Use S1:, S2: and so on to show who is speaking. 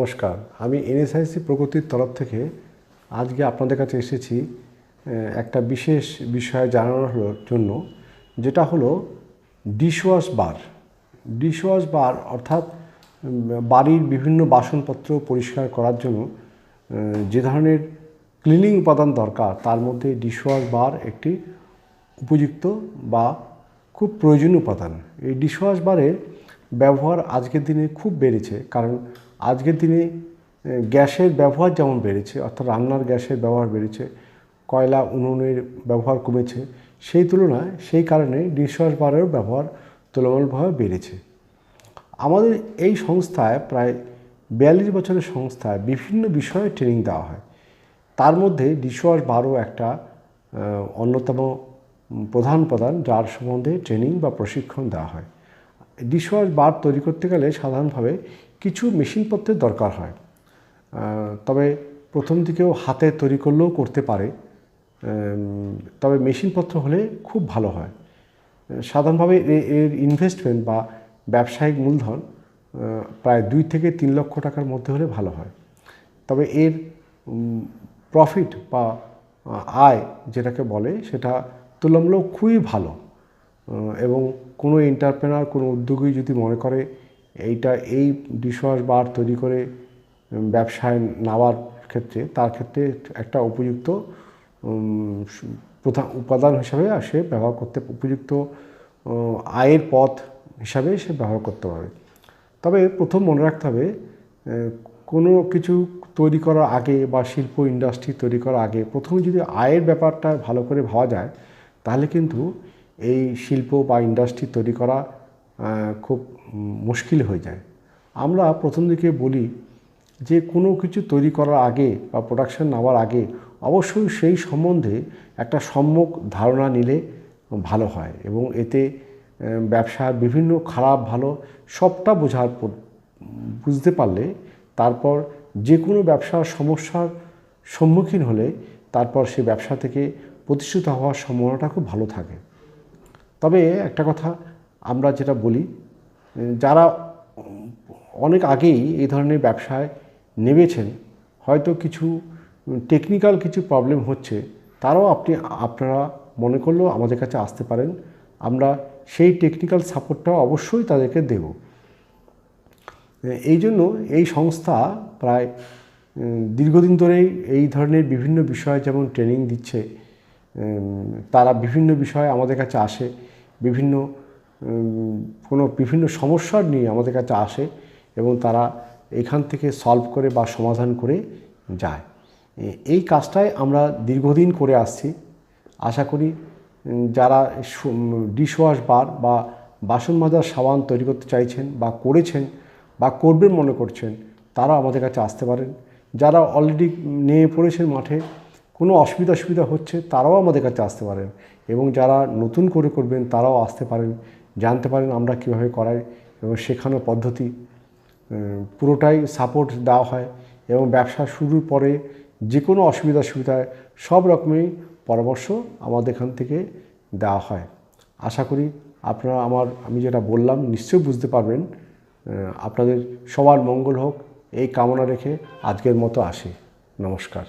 S1: নমস্কার। আমি এনএসআইসি প্রগতির তরফ থেকে আজকে আপনাদের কাছে এসেছি একটা বিশেষ বিষয় জানানোর জন্য, যেটা হলো ডিশওয়াশ বার। ডিশওয়াশ বার অর্থাৎ বাড়ির বিভিন্ন বাসনপত্র পরিষ্কার করার জন্য যে ধরনের ক্লিনিং উপাদান দরকার, তার মধ্যে ডিশওয়াশ বার একটি উপযুক্ত বা খুব প্রয়োজনীয় উপাদান। এই ডিশওয়াশ বারের ব্যবহার আজকের দিনে খুব বেড়েছে, কারণ আজকের দিনে গ্যাসের ব্যবহার যেমন বেড়েছে, অর্থাৎ রান্নার গ্যাসের ব্যবহার বেড়েছে, কয়লা উনুনের ব্যবহার কমেছে, সেই তুলনায় সেই কারণে ডিশওয়াশ বারের ব্যবহার তুলনামূলকভাবে বেড়েছে। আমাদের এই সংস্থায় প্রায় বিয়াল্লিশ বছরের সংস্থায় বিভিন্ন বিষয়ে ট্রেনিং দেওয়া হয়। তার মধ্যে ডিশওয়াশ বারও একটা অন্যতম প্রধান উপাদান, যার সম্বন্ধে ট্রেনিং বা প্রশিক্ষণ দেওয়া হয়। ডিশওয়াশ বার তৈরি করতে গেলে সাধারণভাবে কিছু মেশিনপত্রের দরকার হয়। তবে প্রথম দিকেও হাতে তৈরি করলেও করতে পারে। তবে মেশিনপত্র হলে খুব ভালো হয়। সাধারণভাবে এর ইনভেস্টমেন্ট বা ব্যবসায়িক মূলধন প্রায় দুই থেকে তিন লক্ষ টাকার মধ্যে হলে ভালো হয়। তবে এর প্রফিট বা আয় যেটাকে বলে সেটা তুলনামূলক খুবই ভালো। এবং কোনো এন্টারপ্রেনার কোনো উদ্যোগী যদি মনে করে এইটা, এই ডিশওয়াশ বার তৈরি করে ব্যবসায় নেওয়ার ক্ষেত্রে, তার ক্ষেত্রে একটা উপযুক্ত প্রধান উপাদান হিসাবে সে ব্যবহার করতে, উপযুক্ত আয়ের পথ হিসাবে সে ব্যবহার করতে পারবে। তবে প্রথম মনে রাখতে হবে কোনো কিছু তৈরি করার আগে বা শিল্প ইন্ডাস্ট্রি তৈরি করার আগে প্রথমে যদি আয়ের ব্যাপারটা ভালো করে ভাবা যায়, তাহলে কিন্তু এই শিল্প বা ইন্ডাস্ট্রি তৈরি করা খুব মুশকিল হয়ে যায়। আমরা প্রথম দিকে বলি যে, কোনো কিছু তৈরি করার আগে বা প্রোডাকশন নেওয়ার আগে অবশ্যই সেই সম্বন্ধে একটা সম্যক ধারণা নিলে ভালো হয় এবং এতে ব্যবসার বিভিন্ন খারাপ, ভালো সবটা বোঝার বুঝতে পারলে তারপর যে কোনো ব্যবসার সমস্যার সম্মুখীন হলে তারপর সে ব্যবসা থেকে প্রতিষ্ঠিত হওয়ার সম্ভাবনাটা খুব ভালো থাকে। তবে একটা কথা আমরা যেটা বলি, যারা অনেক আগেই এই ধরনের ব্যবসায় নেমেছেন, হয়তো কিছু টেকনিক্যাল কিছু প্রবলেম হচ্ছে, তারাও আপনি, আপনারা মনে করলেও আমাদের কাছে আসতে পারেন, আমরা সেই টেকনিক্যাল সাপোর্টটাও অবশ্যই তাদেরকে দেব। এই জন্য এই সংস্থা প্রায় দীর্ঘদিন ধরেই এই ধরনের বিভিন্ন বিষয়ে যেমন ট্রেনিং দিচ্ছে তারা বিভিন্ন বিষয়ে আমাদের কাছে আসে, বিভিন্ন কোনো বিভিন্ন সমস্যা নিয়ে আমাদের কাছে আসে এবং তারা এখান থেকে সলভ করে বা সমাধান করে যায়। এই কাজটাই আমরা দীর্ঘদিন করে আসছি। আশা করি যারা ডিশওয়াশ বার বা বাসন মাজার সাবান তৈরি করতে চাইছেন বা করেছেন বা করবেন মনে করছেন তারা আমাদের কাছে আসতে পারেন। যারা অলরেডি নিয়ে পড়েছেন মাঠে কোনো অসুবিধা সুবিধা হচ্ছে তারাও আমাদের কাছে আসতে পারেন এবং যারা নতুন করে করবেন তারাও আসতে পারেন, জানতে পারেন আমরা কীভাবে করাই এবং শেখানোর পদ্ধতি পুরোটাই সাপোর্ট দেওয়া হয় এবং ব্যবসা শুরুর পরে যে কোনো অসুবিধা সুবিধায় সব রকমের পরামর্শ আমাদের এখান থেকে দেওয়া হয়। আশা করি আপনারা আমার, আমি যেটা বললাম নিশ্চয়ই বুঝতে পারবেন আপনাদের সবার মঙ্গল হোক, এই কামনা রেখে আজকের মতো আসি। নমস্কার।